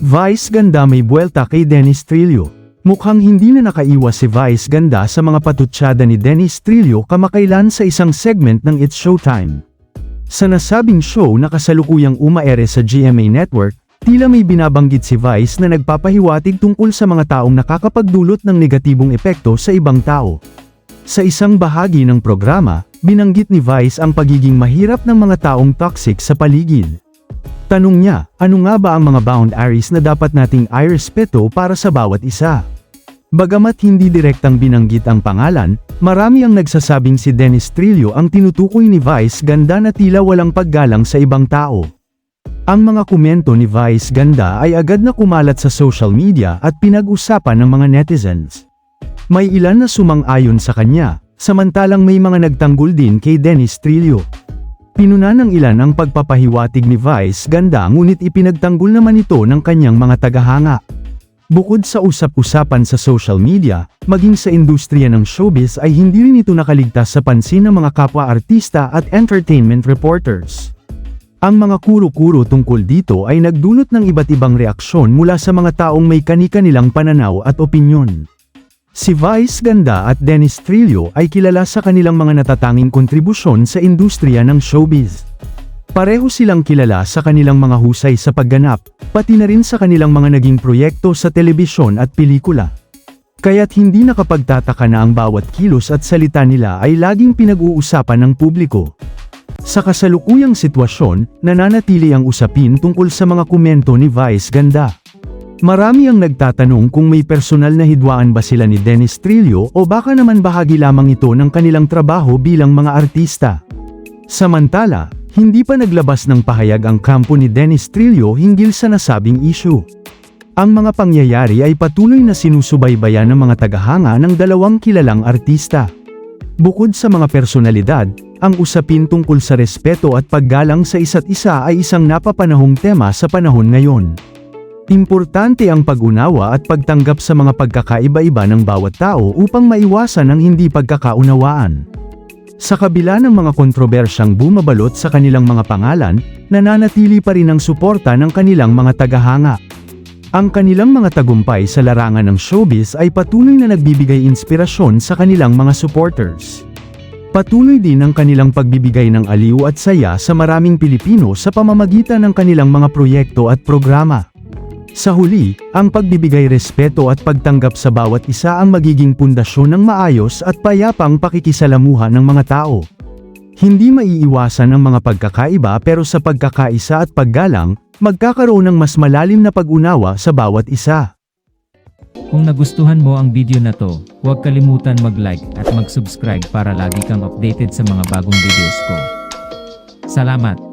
Vice ganda may buwelta kay Dennis Trillo. Mukhang hindi na nakaiwas si Vice ganda sa mga patutsyada ni Dennis Trillo kamakailan sa isang segment ng It's Showtime. Sa nasabing show na kasalukuyang umaere sa GMA Network, tila may binabanggit si Vice na nagpapahiwatig tungkol sa mga taong nakakapagdulot ng negatibong epekto sa ibang tao. Sa isang bahagi ng programa, binanggit ni Vice ang pagiging mahirap ng mga taong toxic sa paligid. Tanong niya, ano nga ba ang mga boundaries na dapat nating irespeto para sa bawat isa? Bagamat hindi direktang binanggit ang pangalan, marami ang nagsasabing si Dennis Trillo ang tinutukoy ni Vice Ganda na tila walang paggalang sa ibang tao. Ang mga komento ni Vice Ganda ay agad na kumalat sa social media at pinag-usapan ng mga netizens. May ilan na sumang-ayon sa kanya, samantalang may mga nagtanggol din kay Dennis Trillo. Pinuna ng ilan ang pagpapahiwatig ni Vice Ganda ngunit ipinagtanggol naman ito ng kanyang mga tagahanga. Bukod sa usap-usapan sa social media, maging sa industriya ng showbiz ay hindi rin ito nakaligtas sa pansin ng mga kapwa-artista at entertainment reporters. Ang mga kuro-kuro tungkol dito ay nagdulot ng iba't ibang reaksyon mula sa mga taong may kani-kanilang pananaw at opinyon. Si Vice Ganda at Dennis Trillo ay kilala sa kanilang mga natatanging kontribusyon sa industriya ng showbiz. Pareho silang kilala sa kanilang mga husay sa pagganap, pati na rin sa kanilang mga naging proyekto sa telebisyon at pelikula. Kaya't hindi nakapagtataka na ang bawat kilos at salita nila ay laging pinag-uusapan ng publiko. Sa kasalukuyang sitwasyon, nananatili ang usapin tungkol sa mga komento ni Vice Ganda. Marami ang nagtatanong kung may personal na hidwaan ba sila ni Dennis Trillo o baka naman bahagi lamang ito ng kanilang trabaho bilang mga artista. Samantala, hindi pa naglabas ng pahayag ang kampo ni Dennis Trillo hinggil sa nasabing issue. Ang mga pangyayari ay patuloy na sinusubaybayan ng mga tagahanga ng dalawang kilalang artista. Bukod sa mga personalidad, ang usapin tungkol sa respeto at paggalang sa isa't isa ay isang napapanahong tema sa panahon ngayon. Importante ang pag-unawa at pagtanggap sa mga pagkakaiba-iba ng bawat tao upang maiwasan ang hindi pagkakaunawaan. Sa kabila ng mga kontrobersyang bumabalot sa kanilang mga pangalan, nananatili pa rin ang suporta ng kanilang mga tagahanga. Ang kanilang mga tagumpay sa larangan ng showbiz ay patuloy na nagbibigay inspirasyon sa kanilang mga supporters. Patuloy din ang kanilang pagbibigay ng aliw at saya sa maraming Pilipino sa pamamagitan ng kanilang mga proyekto at programa. Sa huli, ang pagbibigay respeto at pagtanggap sa bawat isa ang magiging pundasyon ng maayos at payapang pakikisalamuha ng mga tao. Hindi maiiwasan ang mga pagkakaiba pero sa pagkakaisa at paggalang, magkakaroon ng mas malalim na pag-unawa sa bawat isa. Kung nagustuhan mo ang video na to, huwag kalimutan mag-like at mag-subscribe para lagi kang updated sa mga bagong videos ko. Salamat!